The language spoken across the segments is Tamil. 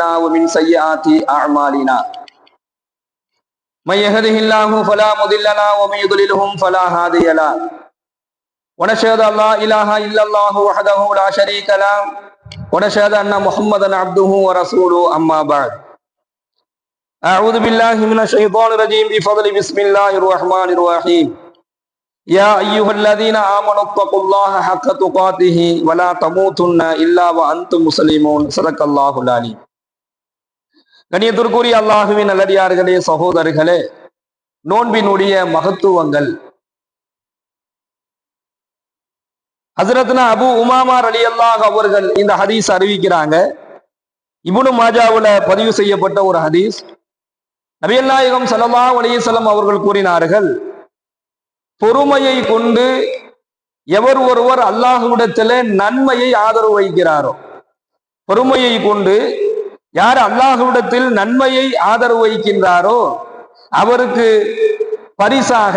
أنفسنا ومن سيئات أعمالنا. من يهده الله فلا مضل له ومن يضللهم فلا هادي له. ونشهد أن لا إله إلا الله وحده لا شريك له. ونشهد أن محمدا عبده ورسوله. أما بعد. أعوذ بالله من الشيطان الرجيم. بفضل بسم الله الرحمن الرحيم. يا أيها الذين آمنوا اتقوا الله حق تقاته ولا تموتن إلا وأنتم مسلمون. صدق الله العليم. கண்ணியத்திற்குரிய அல்லாஹுவின் நல்லடியார்களே சகோதரர்களே நோன்பினுடைய மகத்துவங்கள். ஹசரத்னா அபு உமாமார் அலி அல்லாஹ் அவர்கள் இந்த ஹதீஸ் அறிவிக்கிறாங்க. இபுனு மாஜாவுல பதிவு செய்யப்பட்ட ஒரு ஹதீஸ். நபியல் சலமா அலிசலம் அவர்கள் கூறினார்கள் பொறுமையை கொண்டு எவர் ஒருவர் அல்லாஹுவிடத்தில் நன்மையை ஆதரவு வைக்கிறாரோ? பொறுமையை கொண்டு யார் அல்லாஹுவிடத்தில் நன்மையை ஆதரவு வைக்கின்றாரோ அவருக்கு பரிசாக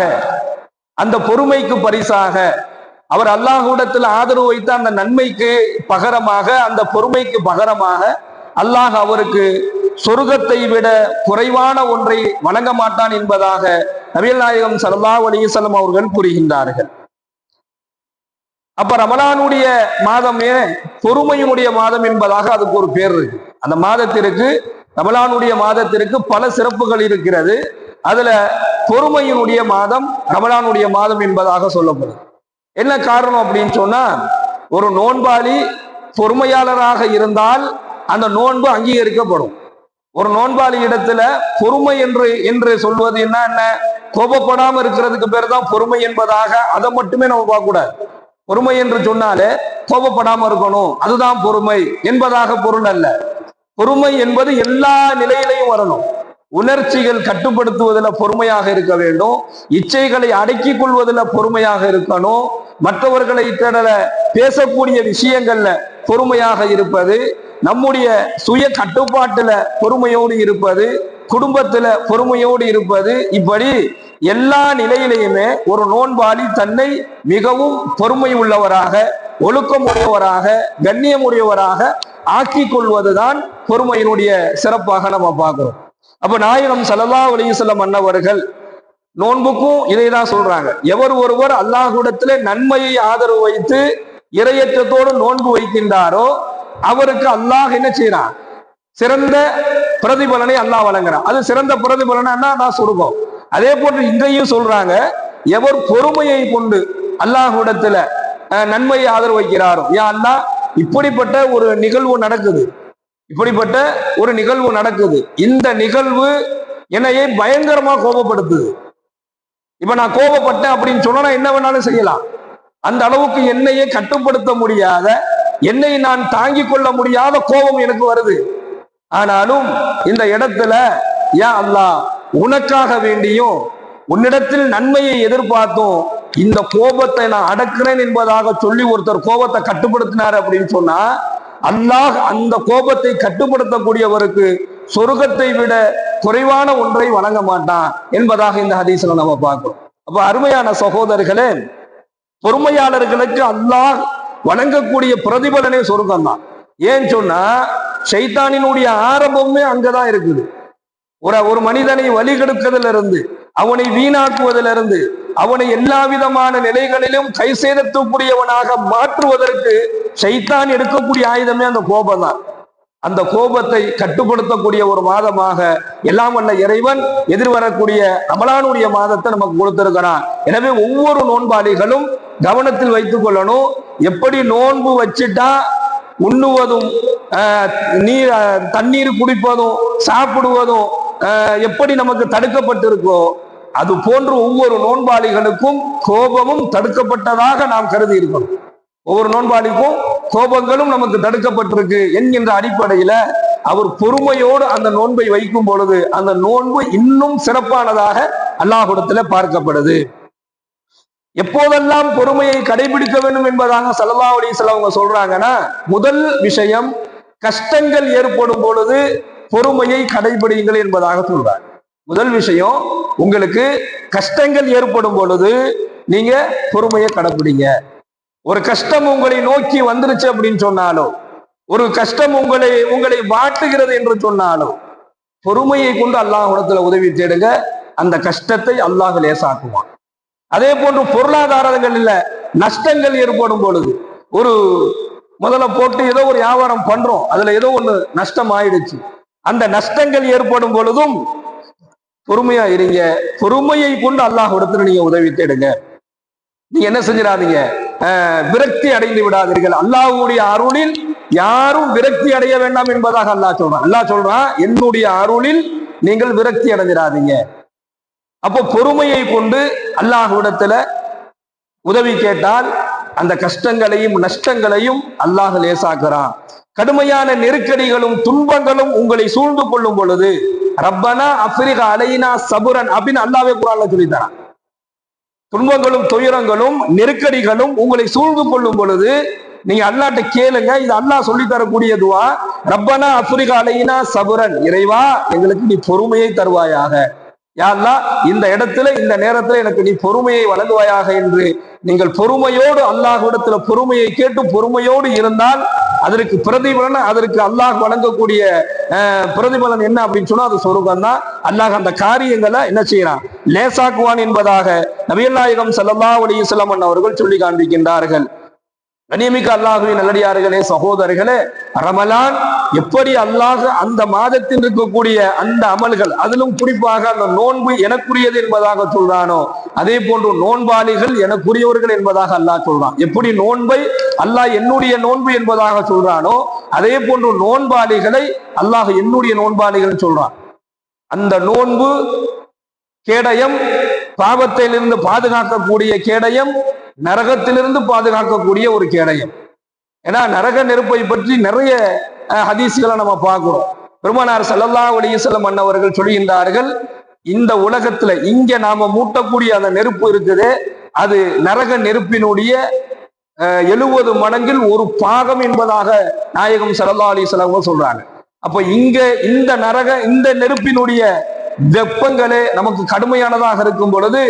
அந்த பொறுமைக்கு பரிசாக அவர் அல்லாஹுவிடத்தில் ஆதரவு வைத்த அந்த நன்மைக்கு பகரமாக அந்த பொறுமைக்கு பகரமாக அல்லாஹ் அவருக்கு சொர்க்கத்தை விட குறைவான ஒன்றை வழங்க மாட்டான் என்பதாக நபிகள் நாயகம் சல்லா அலைஹி அவர்கள் கூறுகின்றார்கள். அப்ப ரமலானுடைய மாதமே பொறுமையினுடைய மாதம் என்பதாக அதுக்கு ஒரு பேர் இருக்கு. அந்த மாதத்திற்கு ரமலானுடைய மாதத்திற்கு பல சிறப்புகள் இருக்கிறது. அதுல பொறுமையினுடைய மாதம் ரமலானுடைய மாதம் என்பதாக சொல்லப்படும். என்ன காரணம் அப்படின்னு சொன்னா ஒரு நோன்பாளி பொறுமையாளராக இருந்தால் அந்த நோன்பு அங்கீகரிக்கப்படும். ஒரு நோன்பாளி இடத்துல பொறுமை என்று என்று சொல்வது என்ன என்ன? கோபப்படாம இருக்கிறதுக்கு பேர் தான் பொறுமை என்பதாக அதை மட்டுமே நம்ம பார்க்க கூடாது பொறுமை என்று சொன்னாலே கோபப்படாம இருக்கணும். அதுதான் பொறுமை என்பதாக பொருள் அல்ல. பொறுமை என்பது எல்லா நிலையிலையும் வரணும். உணர்ச்சிகள் கட்டுப்படுத்துவதில் பொறுமையாக இருக்க வேண்டும். இச்சைகளை அடக்கிக் கொள்வதில் பொறுமையாக இருக்கணும். மற்றவர்களை திடல பேசக்கூடிய விஷயங்கள்ல பொறுமையாக இருப்பது நம்முடைய சுய கட்டுப்பாட்டுல பொறுமையோடு இருப்பது குடும்பத்துல பொறுமையோடு இருப்பது இப்படி எல்லா நிலையிலையுமே ஒரு நோன்பாளி தன்னை மிகவும் பொறுமை உள்ளவராக ஒழுக்கம் உடையவராக ஆக்கி கொள்வதுதான் பொறுமையினுடைய சிறப்பாக நம்ம பார்க்கிறோம். அப்ப நாயகம் சல்லா அலிசல்லம் அன்னவர்கள் நோன்புக்கும் இதை தான் சொல்றாங்க. எவர் ஒருவர் அல்லாஹுடத்துல நன்மையை ஆதரவு வைத்து இரையற்றத்தோடு நோன்பு வைக்கின்றாரோ அவருக்கு அல்லாஹ் என்ன செய்யறான் சிறந்த பிரதிபலனை அல்லாஹ் வழங்குறான். அது சிறந்த பிரதிபலனா நான் சொருகம் அதே போன்று இங்கேயும் சொல்றாங்க எவர் பொறுமையை கொண்டு அல்லாஹுடத்துல நன்மையை ஆதரவு வைக்கிறாரோ? ஏன் அல்லாஹ் இப்படிப்பட்ட ஒரு நிகழ்வு நடக்குது. இப்படிப்பட்ட ஒரு நிகழ்வு நடக்குது. இந்த நிகழ்வு என்னையை பயங்கரமா கோபப்படுத்துது. இப்ப நான் கோபப்பட்டேன் அப்படின்னு சொன்னா என்ன வேணாலும் செய்யலாம். அந்த அளவுக்கு என்னையே கட்டுப்படுத்த முடியாத என்னை நான் தாங்கிக் கொள்ள முடியாத கோபம் எனக்கு வருது. ஆனாலும் இந்த இடத்துல ஏன் அல்லா உனக்காக வேண்டியும் உன்னிடத்தில் நன்மையை எதிர்பார்த்தோம் இந்த கோபத்தை நான் அடக்கிறேன் என்பதாக சொல்லி ஒருத்தர் கோபத்தை கட்டுப்படுத்தினார் அப்படின்னு சொன்னா அல்லாஹ் அந்த கோபத்தை கட்டுப்படுத்தக்கூடியவருக்கு சொருகத்தை விட குறைவான ஒன்றை வழங்க மாட்டான் என்பதாக இந்த ஹதீஸ்ல நம்ம பார்க்கிறோம். அப்ப அருமையான சகோதரர்களே பொறுமையாளர்களுக்கு அல்லாஹ் வழங்கக்கூடிய பிரதிபலனே சொருக்கம் தான் ஏன் சொன்னா சைத்தானினுடைய ஆரம்பமே அங்கதான் இருக்குது. ஒரு ஒரு மனிதனை வழி கெடுக்கிறதுல இருந்து அவனை வீணாக்குவதிலிருந்து அவனை எல்லா விதமான நிலைகளிலும் கை சேதத்துக்குரியவனாக மாற்றுவதற்கு சைத்தான் எடுக்கக்கூடிய ஆயுதமே அந்த கோபம் தான் அந்த கோபத்தை கட்டுப்படுத்தக்கூடிய ஒரு மாதமாக எல்லாம் வல்ல இறைவன் எதிர்வரக்கூடிய ரமலானுடைய மாதத்தை நமக்கு கொடுத்திருக்கிறான். எனவே ஒவ்வொரு நோன்பாளிகளும் கவனத்தில் வைத்துக் கொள்ளணும். எப்படி நோன்பு வச்சுட்டா உண்ணுவதும் நீர் தண்ணீர் குடிப்பதும் சாப்பிடுவதும் எப்படி நமக்கு தடுக்கப்பட்டிருக்கோ அது போன்று ஒவ்வொரு நோன்பாளிகளுக்கும் கோபமும் தடுக்கப்பட்டதாக நாம் கருதி இருக்கணும் ஒவ்வொரு நோன்பாளிக்கும் கோபங்களும் நமக்கு தடுக்கப்பட்டிருக்கு என்கின்ற அடிப்படையில அவர் பொறுமையோடு அந்த நோன்பை வைக்கும் பொழுது அந்த நோன்பு இன்னும் சிறப்பானதாக அல்லாஹுடத்துல பார்க்கப்படுது. எப்போதெல்லாம் பொறுமையை கடைபிடிக்க வேண்டும் என்பதாக சல்லா அலிஸ்லாம் அவங்க சொல்றாங்கன்னா முதல் விஷயம் கஷ்டங்கள் ஏற்படும் பொழுது பொறுமையை கடைபிடிங்கள் என்பதாக சொல்றாங்க. முதல் விஷயம் உங்களுக்கு கஷ்டங்கள் ஏற்படும் பொழுது நீங்க பொறுமையை கடைப்பிடிங்க. ஒரு கஷ்டம் உங்களை நோக்கி வந்துருச்சு அப்படின்னு சொன்னாலோ ஒரு கஷ்டம் உங்களை உங்களை வாட்டுகிறது என்று சொன்னாலும் பொறுமையை கொண்டு அல்லாஹ் குணத்துல உதவி தேடுங்க. அந்த கஷ்டத்தை அல்லாஹ் லேசாக்குவான். அதே போன்று பொருளாதாரங்களில் நஷ்டங்கள் ஏற்படும் பொழுது ஒரு முதல்ல போட்டு ஏதோ ஒரு வியாபாரம் பண்றோம் அதுல ஏதோ ஒண்ணு நஷ்டம் ஆயிடுச்சு. அந்த நஷ்டங்கள் ஏற்படும் பொழுதும் பொறுமையா இருங்க. பொறுமையை கொண்டு அல்லாஹ் இடத்துல நீங்க உதவி தேடுங்க. நீங்க என்ன செஞ்சிடாதீங்க? விரக்தி அடைந்து விடாதீர்கள். அல்லாஹ்வுடைய அருளில் யாரும் விரக்தி அடைய வேண்டாம் என்பதாக அல்லாஹ் சொல்றான். அல்லாஹ் சொல்றான் என்னுடைய அருளில் நீங்கள் விரக்தி அடைஞ்சிடாதீங்க. அப்போ பொறுமையை கொண்டு அல்லாஹ்விடத்துல உதவி கேட்டால் அந்த கஷ்டங்களையும் நஷ்டங்களையும் அல்லாஹ் லேசாக்குறான். கடுமையான நெருக்கடிகளும் துன்பங்களும் உங்களை சூழ்ந்து கொள்ளும் பொழுது ரப்பனா அப்ரிகா அலைனா சபுரன் அப்படின்னு அல்லாவே குரான்ல சொல்லித்தரான். துன்பங்களும் துயரங்களும் நெருக்கடிகளும் உங்களை சூழ்ந்து கொள்ளும் பொழுது நீங்க அல்லாட்ட கேளுங்க இது அல்லாஹ் சொல்லி தரக்கூடியதுவா ரப்பனா அப்ரிகா அலைனா சபுரன் இறைவா எங்களுக்கு நீ பொறுமையை தருவாயாக. யாருலா இந்த இடத்துல இந்த நேரத்துல எனக்கு நீ பொறுமையை வழங்குவாயாக என்று. நீங்கள் பொறுமையோடு அல்லாஹ் இடத்துல பொறுமையை கேட்டு பொறுமையோடு இருந்தால் அதற்கு பிரதிபலன் அதற்கு அல்லாஹ் வழங்கக்கூடிய பிரதிபலன் என்ன அப்படின்னு சொன்னா அது சொருகம் தான் அல்லாஹ் அந்த காரியங்களை என்ன செய்யறான்? லேசாக்குவான் என்பதாக நபியல்லாயகம் ஸல்லல்லாஹு அலைஹி வஸல்லம் அவர்கள் சொல்லி காண்பிக்கின்றார்கள். கண்ணியமிக்க அல்லாஹுவின் நல்லடியார்களே சகோதரர்களே ரமலான் எப்படி அல்லாஹ் அந்த மாதத்தில் இருக்கக்கூடிய அந்த அமல்கள் அதிலும் குறிப்பாக அந்த நோன்பு எனக்குரியது என்பதாக சொல்றானோ அதே போன்று நோன்பாளிகள் எனக்குரியவர்கள் என்பதாக அல்லாஹ் சொல்றான். எப்படி நோன்பை அல்லாஹ் என்னுடைய நோன்பு என்பதாக சொல்றானோ அதே போன்று நோன்பாளிகளை அல்லாஹ் என்னுடைய நோன்பாளிகள் சொல்றான். அந்த நோன்பு கேடயம் பாவத்திலிருந்து பாதுகாக்கக்கூடிய கேடயம் நரகத்திலிருந்து பாதுகாக்கக்கூடிய ஒரு கேடயம். ஏன்னா நரக நெருப்பை பற்றி நிறைய அஹ், ஹதீஸ்களை நம்ம பார்க்கிறோம். பெருமானார் சல்லல்லா அலைஹி அண்ணவர்கள் சொல்கின்றார்கள் இந்த உலகத்துல இங்க நாம மூட்டக்கூடிய அந்த நெருப்பு இருக்குது அது நரக நெருப்பினுடைய எழுபது மடங்கில் ஒரு பாகம் என்பதாக நாயகம் சரல்லா அலி வஸல்லம் சொல்றாங்க. அப்ப இங்க இந்த நரக இந்த நெருப்பினுடைய வெப்பங்களே நமக்கு கடுமையானதாக இருக்கும் பொழுது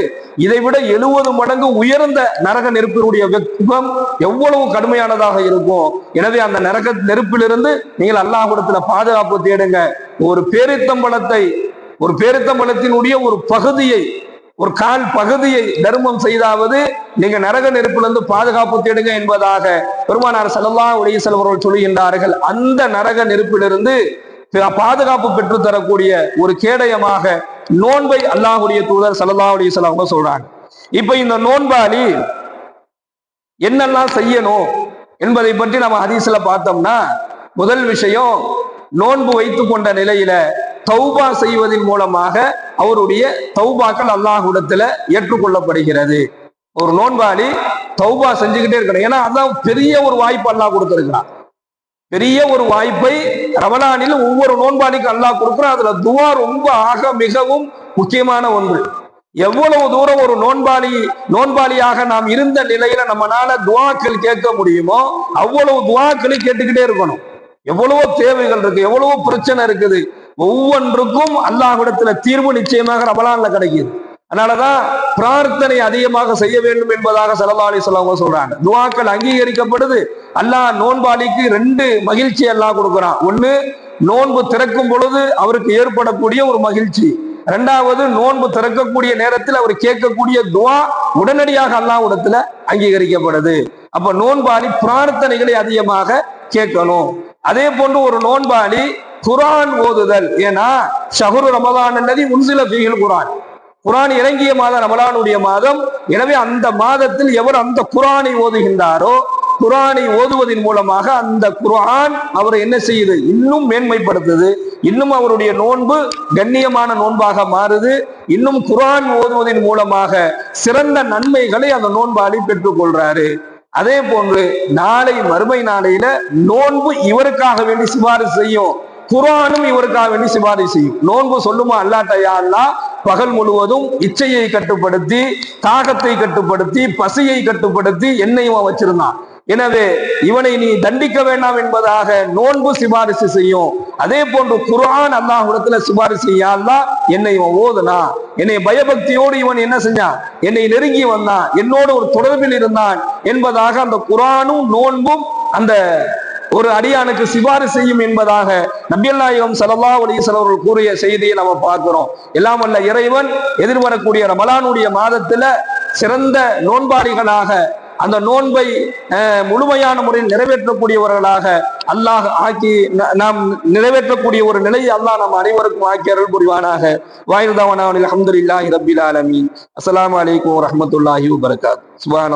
இதை விட எழுபது மடங்கு உயர்ந்த நரக நெருப்பினுடைய வெப்பம் எவ்வளவு கடுமையானதாக இருக்கும். எனவே அந்த நரக நெருப்பிலிருந்து நீங்கள் அல்லாஹ்விடத்துல பாதுகாப்பு தேடுங்க. ஒரு பேரித்தம்பளத்தை ஒரு பேரித்தம்பளத்தினுடைய ஒரு பகுதியை ஒரு கால் பகுதியை தர்மம் செய்தாவது நீங்க நரக நெருப்பிலிருந்து பாதுகாப்பு தேடுங்க என்பதாக பெருமானார் ஸல்லல்லாஹு உடைய செல்வர்கள் சொல்லுகின்றார்கள். அந்த நரக நெருப்பிலிருந்து பாதுகாப்பு பெற்று தரக்கூடிய ஒரு கேடயமாக நோன்பை அல்லாஹுடைய தூதர் ஸல்லல்லாஹு அலைஹி அவங்க சொல்றாங்க. இப்ப இந்த நோன்பாளி என்னெல்லாம் செய்யணும் என்பதை பற்றி நம்ம ஹதீஸ்ல பார்த்தோம்னா முதல் விஷயம் நோன்பு வைத்து கொண்ட நிலையில தௌபா செய்வதன் மூலமாக அவருடைய தௌபாக்கள் அல்லாஹுடத்துல ஏற்றுக்கொள்ளப்படுகிறது. ஒரு நோன்பாளி தௌபா செஞ்சுக்கிட்டே இருக்கணும். ஏன்னா அதான் பெரிய ஒரு வாய்ப்பு அல்லாஹ் கொடுத்திருக்கிறான். பெரிய ஒரு வாய்ப்பை ரமலானில் ஒவ்வொரு நோன்பாளிக்கும் அல்லாஹ் கொடுக்குறான். அதுல துவா ரொம்ப ஆக மிகவும் முக்கியமான ஒன்று. எவ்வளவு தூரம் ஒரு நோன்பாளி நோன்பாளியாக நாம் இருந்த நிலையில நம்மளால துவாக்கள் கேட்க முடியுமோ அவ்வளவு துவாக்களை கேட்டுக்கிட்டே இருக்கணும். எவ்வளவோ தேவைகள் இருக்கு எவ்வளவோ பிரச்சனை இருக்குது. ஒவ்வொன்றுக்கும் அல்லாஹ் இடத்துல தீர்வு நிச்சயமாக ரமலான்ல கிடைக்குது. அதனாலதான் பிரார்த்தனை அதிகமாக செய்ய வேண்டும் என்பதாக செலவாளி அலைஹி வஸல்லம் சொல்றாங்க. துவாக்கள் அங்கீகரிக்கப்படுது. அல்லாஹ் நோன்பாளிக்கு ரெண்டு மகிழ்ச்சி எல்லாம் கொடுக்குறான். ஒண்ணு நோன்பு திறக்கும் பொழுது அவருக்கு ஏற்படக்கூடிய ஒரு மகிழ்ச்சி. ரெண்டாவது நோன்பு திறக்கக்கூடிய நேரத்தில் அவர் கேட்கக்கூடிய துவா உடனடியாக அல்லாஹ்விடத்துல அங்கீகரிக்கப்படுது. அப்ப நோன்பாளி பிரார்த்தனைகளை அதிகமாக கேட்கணும். அதே போன்று ஒரு நோன்பாளி குரான் ஓதுதல். ஏன்னா ஷஹரு ரமதான் அல்லது முன்சில ஃபீஹில் குரான். குரான் இறங்கிய மாதம் ரமலானுடைய மாதம். எனவே அந்த மாதத்தில் எவர் அந்த குரானை ஓதுகின்றாரோ குரானை ஓதுவதன் மூலமாக அந்த குரான் அவரை என்ன செய்யுது? இன்னும் மேன்மைப்படுத்துது. இன்னும் அவருடைய நோன்பு கண்ணியமான நோன்பாக மாறுது. இன்னும் குரான் ஓதுவதன் மூலமாக சிறந்த நன்மைகளை அந்த நோன்பாளி பெற்றுக் கொள்றாரு. அதே போன்று நாளை மறுமை நாளையில நோன்பு இவருக்காக வேண்டி சிபாரிசு செய்யும். குரானும் இவருக்காக வேண்டி சிபாரிசு செய்யும். நோன்பு சொல்லுமா? அல்லாட்டையா அல்லா பகல் முழுவதும் இச்சையை கட்டுப்படுத்தி தாகத்தை கட்டுப்படுத்தி பசியை கட்டுப்படுத்தி என்னையும் வச்சிருந்தான். எனவே இவனை நீ தண்டிக்க வேண்டாம் என்பதாக நோன்பு சிபாரிசு செய்யும். அதே போன்று குரான் அல்லாஹுடத்துல சிபாரிசு செய்ய என்னை இவன் ஓதுனா. என்னை பயபக்தியோடு இவன் என்ன செஞ்சான்? என்னை நெருங்கி வந்தான். என்னோடு ஒரு தொடர்பில் இருந்தான் என்பதாக அந்த குரானும் நோன்பும் அந்த ஒரு அடியானுக்கு சிபாரிசு செய்யும் என்பதாக நபியல் நாயகம் சல்லா அலிஸ்வல் அவர்கள் கூறிய செய்தியை நம்ம பார்க்கிறோம். எல்லாம் வல்ல இறைவன் எதிர்வரக்கூடிய ரமலானுடைய மாதத்துல சிறந்த நோன்பாளிகளாக அந்த நோன்பை முழுமையான முறையில் நிறைவேற்றக்கூடியவர்களாக அல்லாஹ் ஆக்கி ந- நாம் நிறைவேற்றக்கூடிய ஒரு நிலையை அல்லாஹ் நம் அனைவருக்கும் ஆக்கி அருள் புரிவானாக. வாயுதாவனா அஹமதுல்லாஹி ரபில் ஆலமி அஸ்லாம் வலைக்கம் வரமத்துல்லாஹி வபரகாத். சுபான்